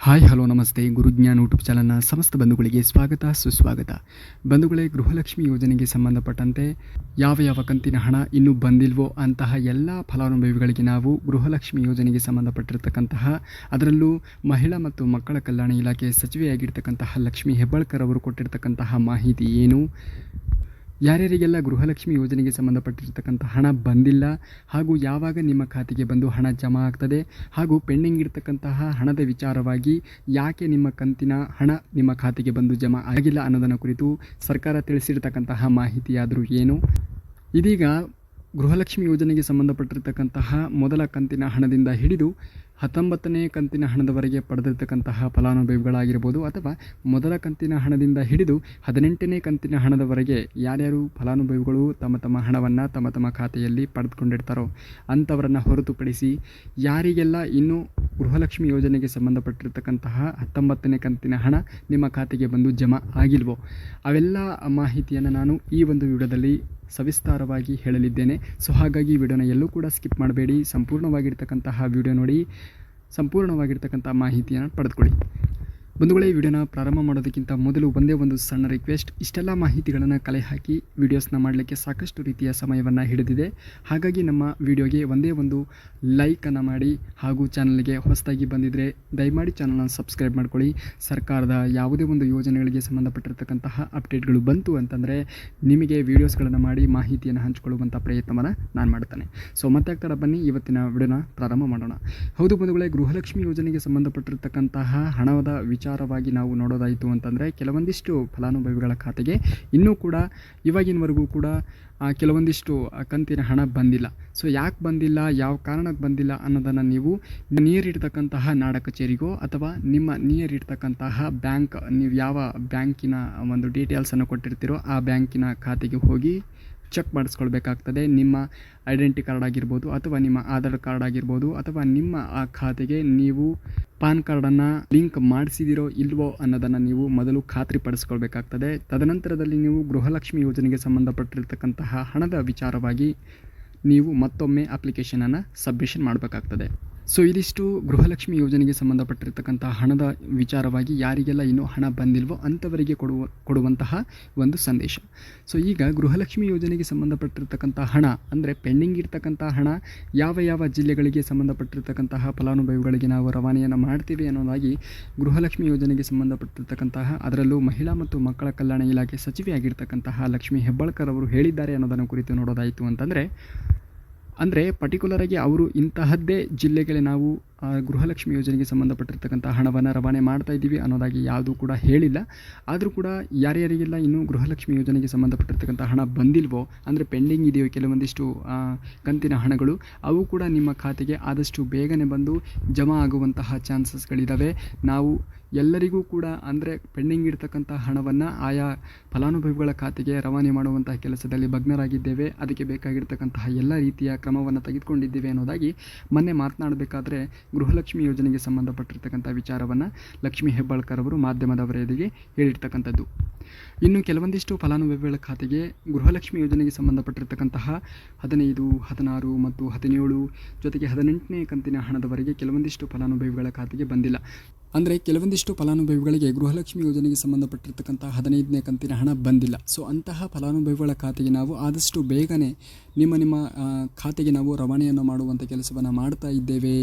Hi, hello, ನಮಸ್ತೆ. ಗುರುಜ್ಞಾನ್ YouTube ಚಾನಲ್ನ ಸಮಸ್ತ ಬಂಧುಗಳಿಗೆ ಸ್ವಾಗತ, ಸುಸ್ವಾಗತ. ಬಂಧುಗಳೇ, ಗೃಹಲಕ್ಷ್ಮಿ ಯೋಜನೆಗೆ ಸಂಬಂಧಪಟ್ಟಂತೆ ಯಾವ ಯಾವ ಕಂತಿನ ಹಣ ಇನ್ನೂ ಬಂದಿಲ್ವೋ ಅಂತಹ ಎಲ್ಲ ಫಲಾನುಭವಿಗಳಿಗೆ ನಾವು ಗೃಹಲಕ್ಷ್ಮಿ ಯೋಜನೆಗೆ ಸಂಬಂಧಪಟ್ಟಿರ್ತಕ್ಕಂತಹ, ಅದರಲ್ಲೂ ಮಹಿಳಾ ಮತ್ತು ಮಕ್ಕಳ ಕಲ್ಯಾಣ ಇಲಾಖೆ ಸಚಿವೆಯಾಗಿರ್ತಕ್ಕಂತಹ ಲಕ್ಷ್ಮಿ ಹೆಬ್ಬಾಳ್ಕರ್ ಅವರು ಕೊಟ್ಟಿರ್ತಕ್ಕಂತಹ ಮಾಹಿತಿ ಏನು? ಯಾರ್ಯಾರಿಗೆಲ್ಲ ಗೃಹಲಕ್ಷ್ಮಿ ಯೋಜನೆಗೆ ಸಂಬಂಧಪಟ್ಟಿರ್ತಕ್ಕಂಥ ಹಣ ಬಂದಿಲ್ಲ, ಹಾಗೂ ಯಾವಾಗ ನಿಮ್ಮ ಖಾತೆಗೆ ಬಂದು ಹಣ ಜಮಾ ಆಗ್ತದೆ, ಹಾಗೂ ಪೆಂಡಿಂಗ್ ಇರತಕ್ಕಂತಹ ಹಣದ ವಿಚಾರವಾಗಿ ಯಾಕೆ ನಿಮ್ಮ ಕಂತಿನ ಹಣ ನಿಮ್ಮ ಖಾತೆಗೆ ಬಂದು ಜಮಾ ಆಗಿಲ್ಲ ಅನ್ನೋದನ್ನು ಕುರಿತು ಸರ್ಕಾರ ತಿಳಿಸಿರ್ತಕ್ಕಂತಹ ಮಾಹಿತಿಯಾದರೂ ಏನು? ಇದೀಗ ಗೃಹಲಕ್ಷ್ಮಿ ಯೋಜನೆಗೆ ಸಂಬಂಧಪಟ್ಟಿರ್ತಕ್ಕಂತಹ ಮೊದಲ ಕಂತಿನ ಹಣದಿಂದ ಹಿಡಿದು ಹತ್ತೊಂಬತ್ತನೇ ಕಂತಿನ ಹಣದವರೆಗೆ ಪಡೆದಿರ್ತಕ್ಕಂತಹ ಫಲಾನುಭವಿಗಳಾಗಿರ್ಬೋದು ಅಥವಾ ಮೊದಲ ಕಂತಿನ ಹಣದಿಂದ ಹಿಡಿದು ಹದಿನೆಂಟನೇ ಕಂತಿನ ಹಣದವರೆಗೆ ಯಾರ್ಯಾರು ಫಲಾನುಭವಿಗಳು ತಮ್ಮ ತಮ್ಮ ಹಣವನ್ನು ತಮ್ಮ ತಮ್ಮ ಖಾತೆಯಲ್ಲಿ ಪಡೆದುಕೊಂಡಿರ್ತಾರೋ ಅಂಥವರನ್ನು ಹೊರತುಪಡಿಸಿ ಯಾರಿಗೆಲ್ಲ ಇನ್ನೂ ಗೃಹಲಕ್ಷ್ಮಿ ಯೋಜನೆಗೆ ಸಂಬಂಧಪಟ್ಟಿರ್ತಕ್ಕಂತಹ ಹತ್ತೊಂಬತ್ತನೇ ಕಂತಿನ ಹಣ ನಿಮ್ಮ ಖಾತೆಗೆ ಬಂದು ಜಮಾ ಆಗಿಲ್ವೋ ಅವೆಲ್ಲ ಮಾಹಿತಿಯನ್ನು ನಾನು ಈ ಒಂದು ವಿಡಿಯೋದಲ್ಲಿ ಸವಿಸ್ತಾರವಾಗಿ ಹೇಳಲಿದ್ದೇನೆ. ಸೊ, ಹಾಗಾಗಿ ವಿಡಿಯೋನ ಎಲ್ಲೂ ಕೂಡ ಸ್ಕಿಪ್ ಮಾಡಬೇಡಿ. ಸಂಪೂರ್ಣವಾಗಿರ್ತಕ್ಕಂತಹ ವಿಡಿಯೋ ನೋಡಿ ಸಂಪೂರ್ಣವಾಗಿರ್ತಕ್ಕಂಥ ಮಾಹಿತಿಯನ್ನು ಪಡೆದುಕೊಳ್ಳಿ. ಬಂಧುಗಳೇ ವಿಡಿಯೋನ ಪ್ರಾರಂಭ ಮಾಡೋದಕ್ಕಿಂತ ಮೊದಲು ಒಂದೇ ಒಂದು ಸಣ್ಣ ರಿಕ್ವೆಸ್ಟ್ ಇಷ್ಟೆಲ್ಲ ಮಾಹಿತಿಗಳನ್ನು ಕಲೆ ಹಾಕಿ ವಿಡಿಯೋಸ್ನ ಮಾಡಲಿಕ್ಕೆ ಸಾಕಷ್ಟು ರೀತಿಯ ಸಮಯವನ್ನು ಹಿಡಿದಿದೆ. ಹಾಗಾಗಿ ನಮ್ಮ ವಿಡಿಯೋಗೆ ಒಂದೇ ಒಂದು ಲೈಕನ್ನು ಮಾಡಿ ಹಾಗೂ ಚಾನಲ್ಗೆ ಹೊಸದಾಗಿ ಬಂದಿದ್ದರೆ ದಯಮಾಡಿ ಚಾನಲ್ನ ಸಬ್ಸ್ಕ್ರೈಬ್ ಮಾಡ್ಕೊಳ್ಳಿ. ಸರ್ಕಾರದ ಯಾವುದೇ ಒಂದು ಯೋಜನೆಗಳಿಗೆ ಸಂಬಂಧಪಟ್ಟಿರ್ತಕ್ಕಂತಹ ಅಪ್ಡೇಟ್ಗಳು ಬಂತು ಅಂತಂದರೆ ನಿಮಗೆ ವೀಡಿಯೋಸ್ಗಳನ್ನು ಮಾಡಿ ಮಾಹಿತಿಯನ್ನು ಹಂಚಿಕೊಳ್ಳುವಂಥ ಪ್ರಯತ್ನವನ್ನು ನಾನು ಮಾಡ್ತೇನೆ. ಸೊ ಮತ್ತೆ ಆಗ್ತಾರ ಬನ್ನಿ, ಇವತ್ತಿನ ವಿಡಿಯೋನ ಪ್ರಾರಂಭ ಮಾಡೋಣ. ಹೌದು ಬಂಧುಗಳೇ, ಗೃಹಲಕ್ಷ್ಮಿ ಯೋಜನೆಗೆ ಸಂಬಂಧಪಟ್ಟಿರ್ತಕ್ಕಂತಹ ಹಣದ ವಿಚಾರವಾಗಿ ನಾವು ನೋಡೋದಾಯಿತು ಅಂತಂದರೆ ಕೆಲವೊಂದಿಷ್ಟು ಫಲಾನುಭವಿಗಳ ಖಾತೆಗೆ ಇನ್ನೂ ಕೂಡ ಇವಾಗಿನವರೆಗೂ ಕೂಡ ಕೆಲವೊಂದಿಷ್ಟು ಕಂತಿನ ಹಣ ಬಂದಿಲ್ಲ. ಸೊ ಯಾಕೆ ಬಂದಿಲ್ಲ, ಯಾವ ಕಾರಣಕ್ಕೆ ಬಂದಿಲ್ಲ ಅನ್ನೋದನ್ನು ನೀವು ನೀರಿಡ್ತಕ್ಕಂತಹ ನಾಡ ಕಚೇರಿಗೋ ಅಥವಾ ನಿಮ್ಮ ನೀರಿಡ್ತಕ್ಕಂತಹ ಬ್ಯಾಂಕ್, ನೀವು ಯಾವ ಬ್ಯಾಂಕಿನ ಒಂದು ಡೀಟೇಲ್ಸನ್ನು ಕೊಟ್ಟಿರ್ತೀರೋ ಆ ಬ್ಯಾಂಕಿನ ಖಾತೆಗೆ ಹೋಗಿ ಚೆಕ್ ಮಾಡಿಸ್ಕೊಳ್ಬೇಕಾಗ್ತದೆ. ನಿಮ್ಮ ಐಡೆಂಟಿ ಕಾರ್ಡ್ ಆಗಿರ್ಬೋದು ಅಥವಾ ನಿಮ್ಮ ಆಧಾರ್ ಕಾರ್ಡ್ ಆಗಿರ್ಬೋದು ಅಥವಾ ನಿಮ್ಮ ಆ ಖಾತೆಗೆ ನೀವು ಪಾನ್ ಕಾರ್ಡನ್ನು ಲಿಂಕ್ ಮಾಡಿಸಿದಿರೋ ಇಲ್ವೋ ಅನ್ನೋದನ್ನು ನೀವು ಮೊದಲು ಖಾತ್ರಿಪಡಿಸ್ಕೊಳ್ಬೇಕಾಗ್ತದೆ ತದನಂತರದಲ್ಲಿ ನೀವು ಗೃಹಲಕ್ಷ್ಮಿ ಯೋಜನೆಗೆ ಸಂಬಂಧಪಟ್ಟಿರತಕ್ಕಂತಹ ಹಣದ ವಿಚಾರವಾಗಿ ನೀವು ಮತ್ತೊಮ್ಮೆ ಅಪ್ಲಿಕೇಶನನ್ನು ಸಬ್ಮಿಷನ್ ಮಾಡಬೇಕಾಗ್ತದೆ. ಸೊ ಇದಿಷ್ಟು ಗೃಹಲಕ್ಷ್ಮಿ ಯೋಜನೆಗೆ ಸಂಬಂಧಪಟ್ಟಿರ್ತಕ್ಕಂಥ ಹಣದ ವಿಚಾರವಾಗಿ ಯಾರಿಗೆಲ್ಲ ಇನ್ನೂ ಹಣ ಬಂದಿಲ್ವೋ ಅಂಥವರಿಗೆ ಕೊಡುವ, ಕೊಡುವಂತಹ ಒಂದು ಸಂದೇಶ. ಸೊ ಈಗ ಗೃಹಲಕ್ಷ್ಮಿ ಯೋಜನೆಗೆ ಸಂಬಂಧಪಟ್ಟಿರ್ತಕ್ಕಂಥ ಹಣ, ಅಂದರೆ ಪೆಂಡಿಂಗ್ ಇರ್ತಕ್ಕಂಥ ಹಣ, ಯಾವ ಯಾವ ಜಿಲ್ಲೆಗಳಿಗೆ ಸಂಬಂಧಪಟ್ಟಿರ್ತಕ್ಕಂತಹ ಫಲಾನುಭವಿಗಳಿಗೆ ನಾವು ರವಾನೆಯನ್ನು ಮಾಡ್ತೀವಿ ಅನ್ನೋದಾಗಿ ಗೃಹಲಕ್ಷ್ಮಿ ಯೋಜನೆಗೆ ಸಂಬಂಧಪಟ್ಟಿರ್ತಕ್ಕಂತಹ, ಅದರಲ್ಲೂ ಮಹಿಳಾ ಮತ್ತು ಮಕ್ಕಳ ಕಲ್ಯಾಣ ಇಲಾಖೆ ಸಚಿವೆಯಾಗಿರ್ತಕ್ಕಂತಹ ಲಕ್ಷ್ಮೀ ಹೆಬ್ಬಾಳ್ಕರ್ ಅವರು ಹೇಳಿದ್ದಾರೆ ಅನ್ನೋದನ್ನು ಕುರಿತು ನೋಡೋದಾಯಿತು ಅಂತಂದರೆ ಅಂದರೆ ಪರ್ಟಿಕ್ಯುಲರಾಗಿ ಅವರು ಇಂತಹದ್ದೇ ಜಿಲ್ಲೆಗಳೇ ನಾವು ಗೃಹಲಕ್ಷ್ಮಿ ಯೋಜನೆಗೆ ಸಂಬಂಧಪಟ್ಟಿರ್ತಕ್ಕಂಥ ಹಣವನ್ನು ರವಾನೆ ಮಾಡ್ತಾ ಇದ್ದೀವಿ ಅನ್ನೋದಾಗಿ ಯಾವುದೂ ಕೂಡ ಹೇಳಿಲ್ಲ. ಆದರೂ ಕೂಡ ಯಾರ್ಯಾರಿಗೆಲ್ಲ ಇನ್ನೂ ಗೃಹಲಕ್ಷ್ಮಿ ಯೋಜನೆಗೆ ಸಂಬಂಧಪಟ್ಟಿರ್ತಕ್ಕಂಥ ಹಣ ಬಂದಿಲ್ವೋ, ಅಂದರೆ ಪೆಂಡಿಂಗ್ ಇದೆಯೋ ಕೆಲವೊಂದಿಷ್ಟು ಕಂತಿನ ಹಣಗಳು, ಅವು ಕೂಡ ನಿಮ್ಮ ಖಾತೆಗೆ ಆದಷ್ಟು ಬೇಗನೆ ಬಂದು ಜಮಾ ಆಗುವಂತಹ ಚಾನ್ಸಸ್ಗಳಿದ್ದಾವೆ ನಾವು ಎಲ್ಲರಿಗೂ ಕೂಡ ಅಂದರೆ ಪೆಂಡಿಂಗ್ ಇರ್ತಕ್ಕಂಥ ಹಣವನ್ನು ಆಯಾ ಫಲಾನುಭವಿಗಳ ಖಾತೆಗೆ ರವಾನೆ ಮಾಡುವಂತಹ ಕೆಲಸದಲ್ಲಿ ಭಗ್ನರಾಗಿದ್ದೇವೆ. ಅದಕ್ಕೆ ಬೇಕಾಗಿರ್ತಕ್ಕಂತಹ ಎಲ್ಲ ರೀತಿಯ ಕ್ರಮವನ್ನು ತೆಗೆದುಕೊಂಡಿದ್ದೇವೆ ಅನ್ನೋದಾಗಿ ಮೊನ್ನೆ ಮಾತನಾಡಬೇಕಾದ್ರೆ ಗೃಹಲಕ್ಷ್ಮಿ ಯೋಜನೆಗೆ ಸಂಬಂಧಪಟ್ಟಿರ್ತಕ್ಕಂಥ ವಿಚಾರವನ್ನು ಲಕ್ಷ್ಮೀ ಹೆಬ್ಬಾಳ್ಕರ್ ಅವರು ಮಾಧ್ಯಮದವರ ಎದುರಿಗೆ ಹೇಳಿರ್ತಕ್ಕಂಥದ್ದು. ಇನ್ನು ಕೆಲವೊಂದಿಷ್ಟು ಫಲಾನುಭವಿಗಳ ಖಾತೆಗೆ ಗೃಹಲಕ್ಷ್ಮಿ ಯೋಜನೆಗೆ ಸಂಬಂಧಪಟ್ಟಿರ್ತಕ್ಕಂತಹ ಹದಿನೈದು, ಹದಿನಾರು ಮತ್ತು ಹದಿನೇಳು ಜೊತೆಗೆ ಹದಿನೆಂಟನೇ ಕಂತಿನ ಹಣದವರೆಗೆ ಕೆಲವೊಂದಿಷ್ಟು ಫಲಾನುಭವಿಗಳ ಖಾತೆಗೆ ಬಂದಿಲ್ಲ. ಅಂದರೆ ಕೆಲವೊಂದಿಷ್ಟು ಫಲಾನುಭವಿಗಳಿಗೆ ಗೃಹಲಕ್ಷ್ಮಿ ಯೋಜನೆಗೆ ಸಂಬಂಧಪಟ್ಟಿರ್ತಕ್ಕಂಥ ಹದಿನೈದನೇ ಕಂತಿನ ಹಣ ಬಂದಿಲ್ಲ. ಸೊ ಅಂತಹ ಫಲಾನುಭವಿಗಳ ಖಾತೆಗೆ ನಾವು ಆದಷ್ಟು ಬೇಗನೆ ನಿಮ್ಮ ನಿಮ್ಮ ಖಾತೆಗೆ ನಾವು ರವಾನೆಯನ್ನು ಮಾಡುವಂಥ ಕೆಲಸವನ್ನು ಮಾಡ್ತಾ ಇದ್ದೇವೆ.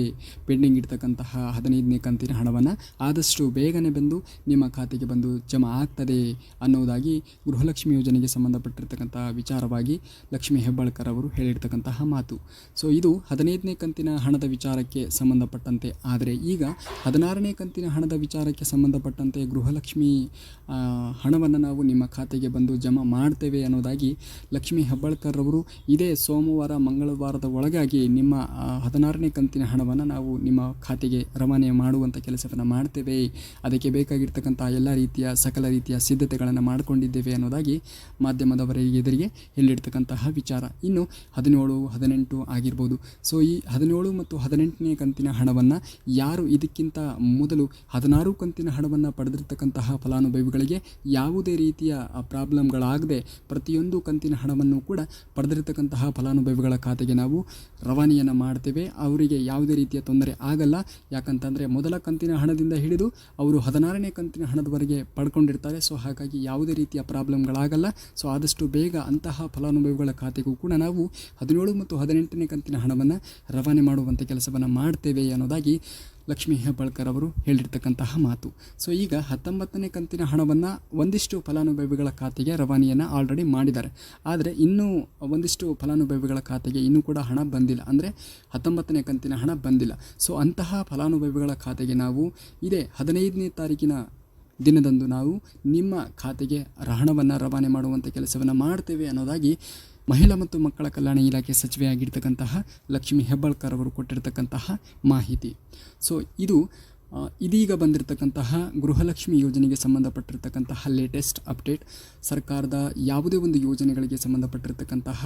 ಪೆಂಡಿಂಗ್ ಇರ್ತಕ್ಕಂತಹ ಹದಿನೈದನೇ ಕಂತಿನ ಹಣವನ್ನು ಆದಷ್ಟು ಬೇಗನೆ ಬಂದು ನಿಮ್ಮ ಖಾತೆಗೆ ಬಂದು ಜಮಾ ಆಗ್ತದೆ ಅನ್ನೋದಾಗಿ ಗೃಹಲಕ್ಷ್ಮಿ ಯೋಜನೆಗೆ ಸಂಬಂಧಪಟ್ಟಿರ್ತಕ್ಕಂಥ ವಿಚಾರವಾಗಿ ಲಕ್ಷ್ಮೀ ಹೆಬ್ಬಾಳ್ಕರ್ ಅವರು ಹೇಳಿರ್ತಕ್ಕಂತಹ ಮಾತು. ಸೊ ಇದು ಹದಿನೈದನೇ ಕಂತಿನ ಹಣದ ವಿಚಾರಕ್ಕೆ ಸಂಬಂಧಪಟ್ಟಂತೆ. ಆದರೆ ಈಗ ಹದಿನಾರನೇ ಕಂತಿನ ಹಣದ ವಿಚಾರಕ್ಕೆ ಸಂಬಂಧಪಟ್ಟಂತೆ ಗೃಹಲಕ್ಷ್ಮಿ ಹಣವನ್ನು ನಾವು ನಿಮ್ಮ ಖಾತೆಗೆ ಬಂದು ಜಮಾ ಮಾಡ್ತೇವೆ ಅನ್ನೋದಾಗಿ ಲಕ್ಷ್ಮಿ ಹೆಬ್ಬಾಳ್ಕರ್ ಅವರು ಇದೇ ಸೋಮವಾರ, ಮಂಗಳವಾರದ ಒಳಗಾಗಿ ನಿಮ್ಮ ಹದಿನಾರನೇ ಕಂತಿನ ಹಣವನ್ನು ನಾವು ನಿಮ್ಮ ಖಾತೆಗೆ ರವಾನೆ ಮಾಡುವಂಥ ಕೆಲಸವನ್ನು ಮಾಡ್ತೇವೆ. ಅದಕ್ಕೆ ಬೇಕಾಗಿರ್ತಕ್ಕಂಥ ಎಲ್ಲ ರೀತಿಯ ಸಕಲ ರೀತಿಯ ಸಿದ್ಧತೆಗಳನ್ನು ಮಾಡಿಕೊಂಡಿದ್ದೇವೆ ಅನ್ನೋದಾಗಿ ಮಾಧ್ಯಮದವರ ಎದುರಿಗೆ ಹೇಳಿರ್ತಕ್ಕಂತಹ ವಿಚಾರ. ಇನ್ನು ಹದಿನೇಳು, ಹದಿನೆಂಟು ಆಗಿರ್ಬೋದು. ಸೊ ಈ ಹದಿನೇಳು ಮತ್ತು ಹದಿನೆಂಟನೇ ಕಂತಿನ ಹಣವನ್ನು ಯಾರು ಇದಕ್ಕಿಂತ ಮೊದಲು ಹದಿನಾರು ಕಂತಿನ ಹಣವನ್ನು ಪಡೆದಿರ್ತಕ್ಕಂತಹ ಫಲಾನುಭವಿಗಳಿಗೆ ಯಾವುದೇ ರೀತಿಯ ಪ್ರಾಬ್ಲಮ್ಗಳಾಗದೆ ಪ್ರತಿಯೊಂದು ಕಂತಿನ ಹಣವನ್ನು ಕೂಡ ಪಡೆದಿರ್ತಕ್ಕಂತಹ ಫಲಾನುಭವಿಗಳ ಖಾತೆಗೆ ನಾವು ರವಾನೆಯನ್ನು ಮಾಡ್ತೇವೆ. ಅವರಿಗೆ ಯಾವುದೇ ರೀತಿಯ ತೊಂದರೆ ಆಗಲ್ಲ. ಯಾಕಂತಂದರೆ ಮೊದಲ ಕಂತಿನ ಹಣದಿಂದ ಹಿಡಿದು ಅವರು ಹದಿನಾರನೇ ಕಂತಿನ ಹಣದವರೆಗೆ ಪಡ್ಕೊಂಡಿರ್ತಾರೆ. ಸೊ, ಹಾಗಾಗಿ ಯಾವುದೇ ರೀತಿಯ ಪ್ರಾಬ್ಲಮ್ಗಳಾಗಲ್ಲ. ಸೊ, ಆದಷ್ಟು ಬೇಗ ಅಂತಹ ಫಲಾನುಭವಿಗಳ ಖಾತೆಗೂ ಕೂಡ ನಾವು ಹದಿನೇಳು ಮತ್ತು ಹದಿನೆಂಟನೇ ಕಂತಿನ ಹಣವನ್ನು ರವಾನೆ ಮಾಡುವಂಥ ಕೆಲಸವನ್ನು ಮಾಡ್ತೇವೆ ಅನ್ನೋದಾಗಿ ಲಕ್ಷ್ಮೀ ಹೆಬ್ಬಾಳ್ಕರ್ ಅವರು ಹೇಳಿರ್ತಕ್ಕಂತಹ ಮಾತು. ಸೊ ಈಗ ಹತ್ತೊಂಬತ್ತನೇ ಕಂತಿನ ಹಣವನ್ನು ಒಂದಿಷ್ಟು ಫಲಾನುಭವಿಗಳ ಖಾತೆಗೆ ರವಾನೆಯನ್ನು ಆಲ್ರೆಡಿ ಮಾಡಿದ್ದಾರೆ. ಆದರೆ ಇನ್ನೂ ಒಂದಿಷ್ಟು ಫಲಾನುಭವಿಗಳ ಖಾತೆಗೆ ಇನ್ನೂ ಕೂಡ ಹಣ ಬಂದಿಲ್ಲ. ಅಂದರೆ ಹತ್ತೊಂಬತ್ತನೇ ಕಂತಿನ ಹಣ ಬಂದಿಲ್ಲ. ಸೊ ಅಂತಹ ಫಲಾನುಭವಿಗಳ ಖಾತೆಗೆ ನಾವು ಇದೇ ಹದಿನೈದನೇ ತಾರೀಕಿನ ದಿನದಂದು ನಾವು ನಿಮ್ಮ ಖಾತೆಗೆ ಹಣವನ್ನು ರವಾನೆ ಮಾಡುವಂಥ ಕೆಲಸವನ್ನು ಮಾಡ್ತೇವೆ ಅನ್ನೋದಾಗಿ ಮಹಿಳಾ ಮತ್ತು ಮಕ್ಕಳ ಕಲ್ಯಾಣ ಇಲಾಖೆ ಸಚಿವೆಯಾಗಿರ್ತಕ್ಕಂತಹ ಲಕ್ಷ್ಮಿ ಹೆಬ್ಬಾಳ್ಕರ್ ಅವರು ಕೊಟ್ಟಿರ್ತಕ್ಕಂತಹ ಮಾಹಿತಿ. ಸೊ ಇದು ಇದೀಗ ಬಂದಿರತಕ್ಕಂತಹ ಗೃಹಲಕ್ಷ್ಮಿ ಯೋಜನೆಗೆ ಸಂಬಂಧಪಟ್ಟಿರ್ತಕ್ಕಂತಹ ಲೇಟೆಸ್ಟ್ ಅಪ್ಡೇಟ್ ಸರ್ಕಾರದ ಯಾವುದೇ ಒಂದು ಯೋಜನೆಗಳಿಗೆ ಸಂಬಂಧಪಟ್ಟಿರ್ತಕ್ಕಂತಹ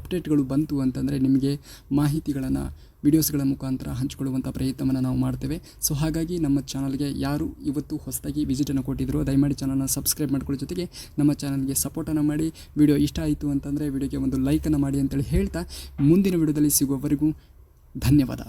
ಅಪ್ಡೇಟ್ಗಳು ಬಂತು ಅಂತಂದರೆ ನಿಮಗೆ ಮಾಹಿತಿಗಳನ್ನು, ವಿಡಿಯೋಸ್ಗಳ ಮುಖಾಂತರ ಹಂಚಿಕೊಳ್ಳುವಂಥ ಪ್ರಯತ್ನವನ್ನು ನಾವು ಮಾಡ್ತೇವೆ. ಸೊ ಹಾಗಾಗಿ ನಮ್ಮ ಚಾನಲ್ಗೆ ಯಾರು ಇವತ್ತು ಹೊಸದಾಗಿ ವಿಸಿಟನ್ನು ಕೊಟ್ಟಿದ್ರು, ದಯಮಾಡಿ ಚಾನಲ್ನ ಸಬ್ಸ್ಕ್ರೈಬ್ ಮಾಡ್ಕೊಳ್ಳೋ ಜೊತೆಗೆ ನಮ್ಮ ಚಾನಲ್ಗೆ ಸಪೋರ್ಟನ್ನು ಮಾಡಿ. ವಿಡಿಯೋ ಇಷ್ಟ ಆಯಿತು ಅಂತಂದರೆ ವಿಡಿಯೋಗೆ ಒಂದು ಲೈಕನ್ನು ಮಾಡಿ ಅಂತೇಳಿ ಹೇಳ್ತಾ, ಮುಂದಿನ ವಿಡಿಯೋದಲ್ಲಿ ಸಿಗುವವರೆಗೂ ಧನ್ಯವಾದ.